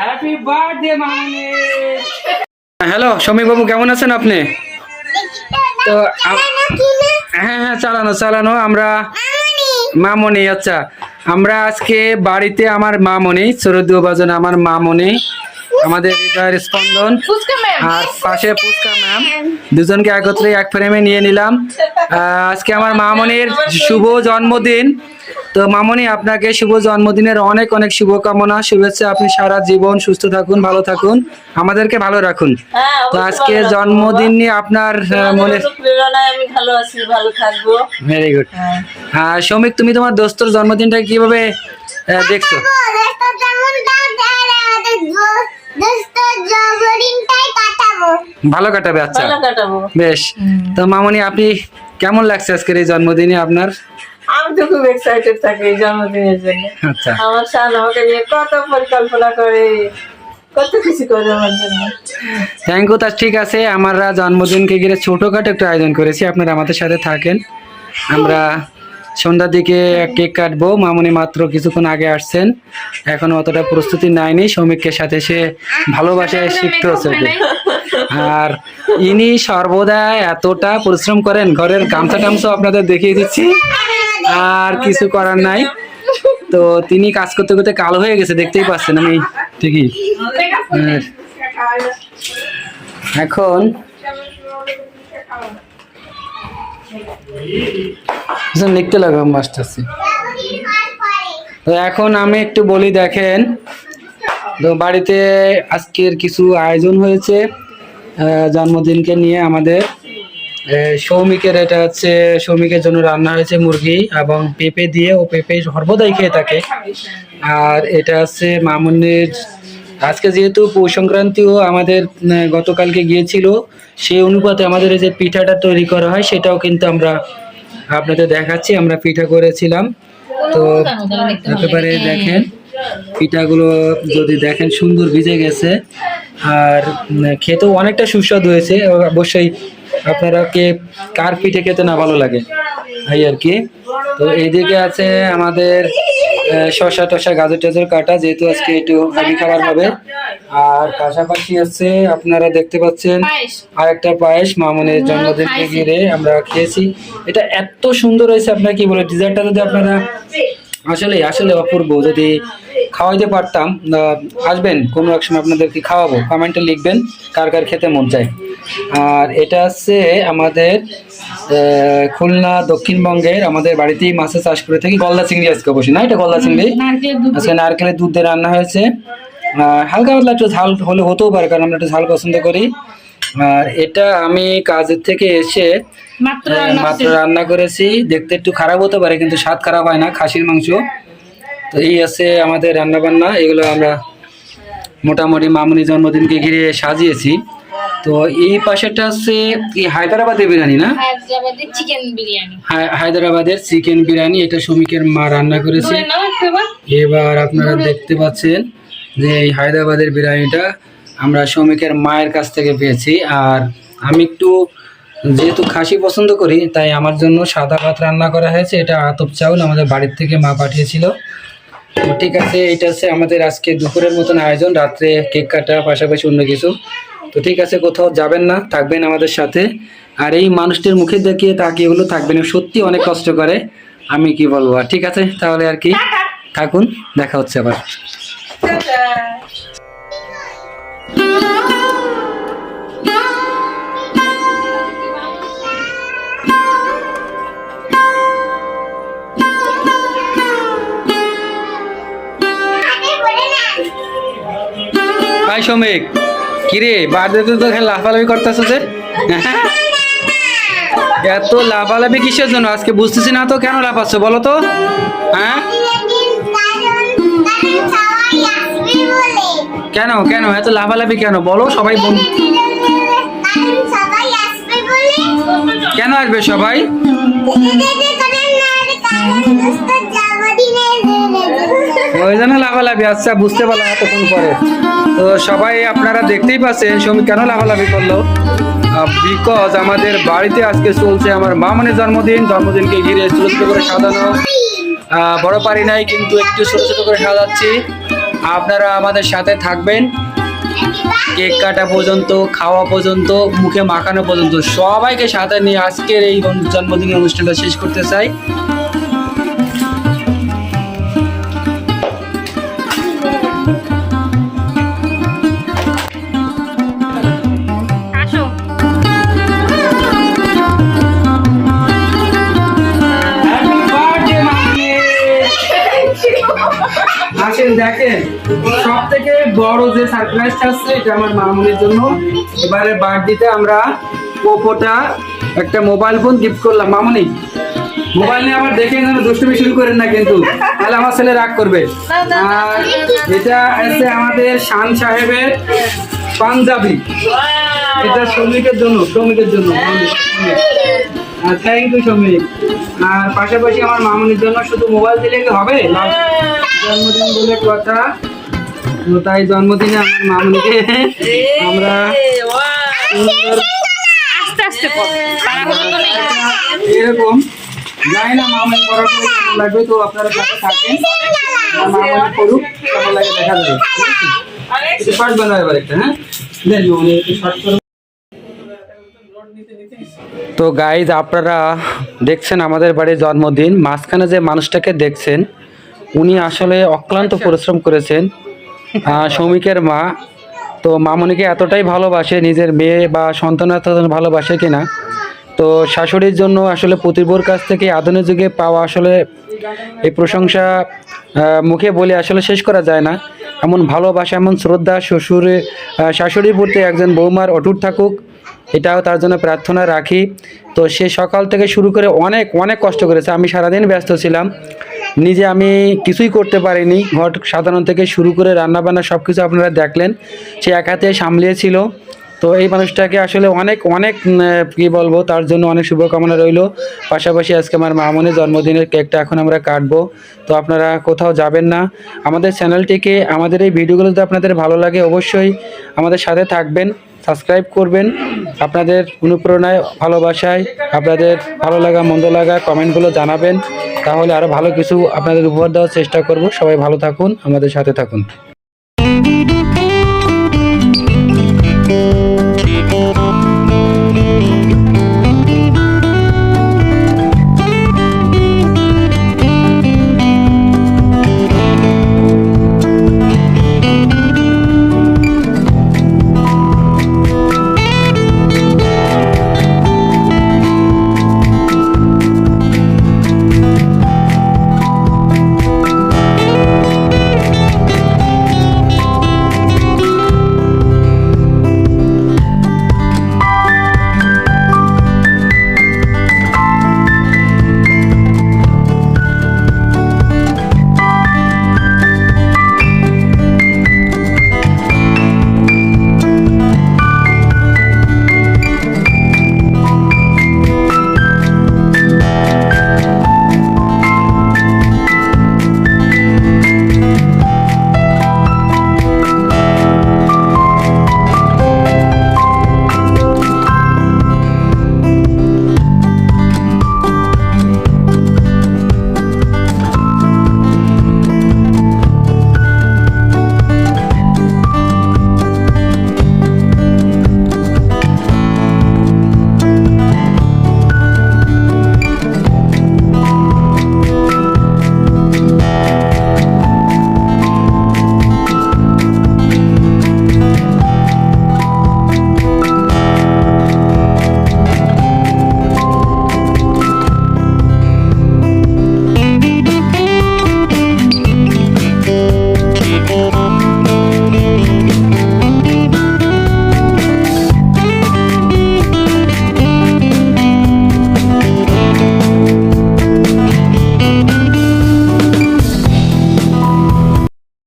Happy birthday মামনি hello Samik বাবু কেমন আছেন আপনি? তো হ্যাঁ হ্যাঁ চালানো চালানো আমরা মামনি আচ্ছা। আমরা আজকে বাড়িতে আমার মামনি চরদুয়া বাজন আমার মামনি আমাদের হৃদয়ের স্পন্দন আর পাশে পুষ্কা ম্যাম। দুজনকে একত্রে এক ফ্রেমে নিয়ে নিলাম। আজকে আমার মামনির শুভ জন্মদিন। তো মামনি আপনাকে শুভ জন্মদিনের অনেক অনেক শুভকামনা। শুভেচ্ছা আপনি সারা জীবন সুস্থ থাকুন ভালো থাকুন আমাদেরকে ভালো রাখুন। হ্যাঁ, তো আজকে জন্মদিন নিয়ে আপনার মনে তোমাদের আমি ভালো আছি ভালো থাকব। ভেরি গুড হ্যাঁ। শ্রমিক তুমি তোমার দোস্তর জন্মদিনটা কীভাবে দেখছ? ভালো কাটাবে আচ্ছা। বেশ। তো মামনি আপনি কেমন লাগছে আজকের এই জন্মদিনে আপনার? আমি তো খুব এক্সাইটেড থাকি জন্মদিনের জন্য। আচ্ছা। আমার শান আমাকে নিয়ে কত পরিকল্পনা করে কত কিছু করে আমার জন্য। থ্যাংক ইউ তা ঠিক আছে আমরা জন্মদিনকে ঘিরে ছোটখাটো একটা আয়োজন করেছি আপনারা আমাদের সাথে থাকেন। আমরা সন্ধ্যার দিকে কেক কাটবো মামনি মাত্র কিছুক্ষণ আগে আসছেন। এখনও অতটা প্রস্তুতি নেয়নি শ্রমিককে সাথে সে ভালোবাসায় শিখতে হচ্ছে আর ইনি সর্বদা এতটা পরিশ্রম করেন ঘরের গামছা টামছা আপনাদের দেখিয়ে দিচ্ছি। আর কিছু করার নাই। তো তিনি কাজ করতে করতে কালো হয়ে গেছে দেখতেই পাচ্ছেন আমি। ঠিকই। এখন আচ্ছা, লিখতে লাগাম মাস্টারছি তো এখন আমি একটু বলি দেখেন তো বাড়িতে আজকের কিছু আয়োজন হয়েছে জন্মদিনকে নিয়ে আমাদের। সৌমিকের এটা হচ্ছে সৌমিকের জন্য রান্না হয়েছে মুরগি এবং পেঁপে দিয়ে ও পেঁপে সর্বদাই খেয়ে থাকে। আর এটা হচ্ছে মামুনের আজকে যেহেতু পৌষ সংক্রান্তিও আমাদের গতকালকে গিয়েছিল সেই অনুপাতে আমাদের এই যে পিঠাটা তৈরি করা হয় সেটাও কিন্তু আমরা আপনাদের দেখাচ্ছি আমরা পিঠা করেছিলাম। তো একেবারে দেখেন। পিঠাগুলো যদি দেখেন সুন্দর ভিজে গেছে। আর খেতেও অনেকটা সুস্বাদু হয়েছে। অবশ্যই আপনারা কে কার পিঠে খেতে না ভালো লাগে এই আর কি। তো এইদিকে আছে আমাদের শসা টসা গাজর টাজর কাটা যেহেতু আজকে একটু হাবি খাবার হবে। আর পাশাপাশি আছে আপনারা দেখতে পাচ্ছেন আর একটা পায়েস মামনের জন্মদিনকে ঘিরে আমরা খেয়েছি। এটা এত সুন্দর হয়েছে আপনার কি বলে ডিজার্টটা যদি আপনারা আসলে আসলে অপূর্ব যদি খাওয়াইতে পারতাম আসবেন কোনো এক সময় আপনাদেরকে খাওয়াবো। কমেন্টে লিখবেন কার কার খেতে মন চায়। আর এটা হচ্ছে আমাদের খুলনা দক্ষিণবঙ্গের আমাদের বাড়িতেই মাছের চাষ করে থাকি গলদা চিংড়ি আজকে অবশ্যই। না এটা গলদা চিংড়ি? আজকে নারকেলের দুধ দিয়ে রান্না হয়েছে। হালকা পাতলা একটু ঝাল হলে হতেও পারে কারণ আমরা একটু ঝাল পছন্দ করি। আর এটা আমি কাজের থেকে এসে মাত্র রান্না করেছি। দেখতে একটু খারাপ হতে পারে কিন্তু স্বাদ খারাপ হয় না খাসির মাংস। তো এই আছে আমাদের রান্না বান্না এগুলো আমরা মোটামুটি মামুনি জন্মদিনকে ঘিরে সাজিয়েছি। তো এই পাশেটা হচ্ছে কি হায়দ্রাবাদের বিরিয়ানি না? হায়দ্রাবাদের চিকেন বিরিয়ানি। হায়দ্রাবাদের চিকেন বিরিয়ানি এটা শ্রমিকের মা রান্না করেছে। এবার। এবার আপনারা দেখতে পাচ্ছেন যে এই হায়দ্রাবাদের বিরিয়ানিটা আমরা শ্রমিকের মায়ের কাছ থেকে পেয়েছি। আর আমি একটু যেহেতু খাসি পছন্দ করি তাই আমার জন্য সাদা ভাত রান্না করা হয়েছে। এটা আতপ চাউল আমাদের বাড়ির থেকে মা পাঠিয়েছিল। তো ঠিক আছে এটা হচ্ছে আমাদের আজকে দুপুরের মতন আয়োজন রাত্রে কেক কাটা পাশাপাশি অন্য কিছু। তো ঠিক আছে কোথাও যাবেন না থাকবেন আমাদের সাথে। আর এই মানুষটির মুখে দেখিয়ে তাকিয়ে হলো থাকবেন সত্যি অনেক কষ্ট করে। আমি কি বলব আর ঠিক আছে তাহলে আর কি। থাকুন দেখা হচ্ছে আবার। ভাই শ্রমিক, কিরে বার্থডে তো লাফালাফি করতেছো যে? এত লাফালাফি কিসের জন্য? আজকে বুঝতেছি না তো কেন লাফাচ্ছ, বলো তো। হ্যাঁ? কেন কেন? এত লাফালাফি কেন? বলো, সবাই কেন আসবে সবাই? ওই জন্য লাফালাফি আচ্ছা বুঝতে পারলাম এতক্ষণ পরে তো সবাই আপনারা দেখতেই পাচ্ছেন শ্রমিক কেন লাভালাভি করল? বিকজ আমাদের বাড়িতে আজকে চলছে আমার মামনের জন্মদিন। জন্মদিনকে ঘিরে ছোটো ছোটো করে সাজানো। বড় পারি নাই, কিন্তু একটু ছোট ছোট করে সাজাচ্ছি। আপনারা আমাদের সাথে থাকবেন। কেক কাটা পর্যন্ত, খাওয়া পর্যন্ত, মুখে মাখানো পর্যন্ত সবাইকে সাথে নিয়ে আজকের এই জন্মদিনের অনুষ্ঠানটা শেষ করতে চাই। আসেন দেখেন সব থেকে বড় যে সারপ্রাইজটা আসছে এটা আমার মামুনির জন্য। এবারে বার্থডেতে আমরা ওপোটা একটা মোবাইল ফোন গিফট করলাম। মামুনি মোবাইল নিয়ে আবার দেখে যেন দুষ্টুমি শুরু করেন না কিন্তু। তাহলে আমার ছেলে রাগ করবে। আর এটা আছে আমাদের শান সাহেবের পাঞ্জাবি। এটা শ্রমিকের জন্য শ্রমিকের জন্য। আর থ্যাংক ইউ শ্রমিক আর পাশাপাশি আমার মামুনির জন্য শুধু মোবাইল দিলে কি হবে? জন্মদিন বলে কথা। তো তাই জন্মদিনে আমার মামুনিকে আমরা সুন্দর আস্তে আস্তে পড় তো এরকম। জানি না মামুনি করার লাগবে তো আপনারা সাথে থাকেন। মামুনি করুক কেমন লাগে দেখা যাবে শর্ট বানাও এবার একটা হ্যাঁ? একটু শর্ট করো। তো গাইজ আপনারা দেখছেন আমাদের বাড়ির জন্মদিন। মাঝখানে যে মানুষটাকে দেখছেন উনি আসলে অক্লান্ত পরিশ্রম করেছেন শ্রমিকের মা। তো মামনিকে এতটাই ভালোবাসে নিজের মেয়ে বা সন্তান এত ভালোবাসে কিনা। তো শাশুড়ির জন্য আসলে প্রতিভোর কাছ থেকে আধুনিক যুগে পাওয়া আসলে এই প্রশংসা মুখে বলে আসলে শেষ করা যায় না। এমন ভালোবাসা, এমন শ্রদ্ধা শ্বশুরে শাশুড়ির প্রতি একজন বৌমার অটুট থাকুক, এটাও তার জন্য প্রার্থনা রাখি। তো সে সকাল থেকে শুরু করে অনেক অনেক কষ্ট করেছে। আমি সারাদিন ব্যস্ত ছিলাম। নিজে আমি কিছুই করতে পারিনি। ঘট সাধারণ থেকে শুরু করে রান্নাবান্না সব কিছু আপনারা দেখলেন। সে এক হাতে সামলিয়েছিল। তো এই মানুষটাকে আসলে অনেক অনেক কি বলব, তার জন্য অনেক শুভকামনা রইল। পাশাপাশি আজকে আমার মামনের জন্মদিনের কেকটা এখন আমরা কাটবো। তো আপনারা কোথাও যাবেন না। আমাদের চ্যানেলটিকে, আমাদের এই ভিডিওগুলো যদি আপনাদের ভালো লাগে, অবশ্যই আমাদের সাথে থাকবেন, সাবস্ক্রাইব করবেন। আপনাদের অনুপ্রেরণায়, ভালোবাসায়, আপনাদের ভালো লাগা, মন্দ লাগা কমেন্টগুলো জানাবেন। তাহলে আরও ভালো কিছু আপনাদের উপহার দেওয়ার চেষ্টা করব। সবাই ভালো থাকুন, আমাদের সাথে থাকুন।